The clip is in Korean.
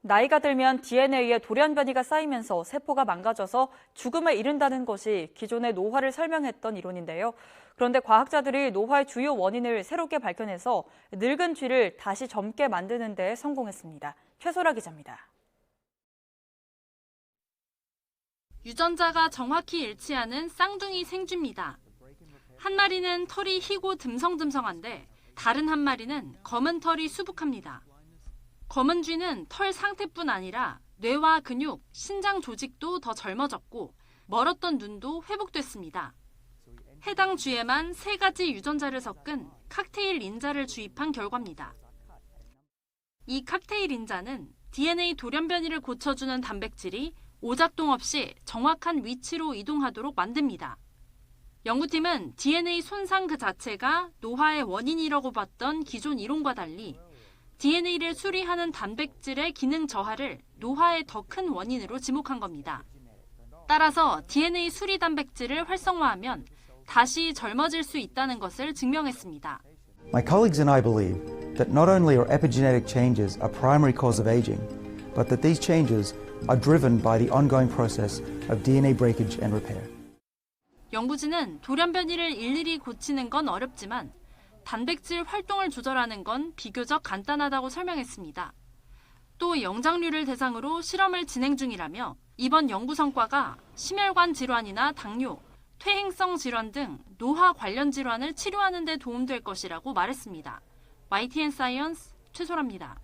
나이가 들면 DNA에 돌연변이가 쌓이면서 세포가 망가져서 죽음에 이른다는 것이 기존의 노화를 설명했던 이론인데요. 그런데 과학자들이 노화의 주요 원인을 새롭게 밝혀내서 늙은 쥐를 다시 젊게 만드는 데 성공했습니다. 최소라 기자입니다. 유전자가 정확히 일치하는 쌍둥이 생쥐입니다. 한 마리는 털이 희고 듬성듬성한데 다른 한 마리는 검은 털이 수북합니다. 검은 쥐는 털 상태뿐 아니라 뇌와 근육, 신장 조직도 더 젊어졌고 멀었던 눈도 회복됐습니다. 해당 쥐에만 세 가지 유전자를 섞은 칵테일 인자를 주입한 결과입니다. 이 칵테일 인자는 DNA 돌연변이를 고쳐주는 단백질이 오작동 없이 정확한 위치로 이동하도록 만듭니다. 연구팀은 DNA 손상 그 자체가 노화의 원인이라고 봤던 기존 이론과 달리 DNA를 수리하는 단백질의 기능 저하를 노화의 더 큰 원인으로 지목한 겁니다. 따라서 DNA 수리 단백질을 활성화하면 다시 젊어질 수 있다는 것을 증명했습니다. My colleagues and I believe that not only are epigenetic changes a primary cause of aging, but that these changes are driven by the ongoing process of DNA breakage and repair. 연구진은 돌연 변이를 일일이 고치는 건 어렵지만 단백질 활동을 조절하는 건 비교적 간단하다고 설명했습니다. 또 영장류를 대상으로 실험을 진행 중이라며 이번 연구 성과가 심혈관 질환이나 당뇨, 퇴행성 질환 등 노화 관련 질환을 치료하는 데 도움될 것이라고 말했습니다. YTN 사이언스 최소라입니다.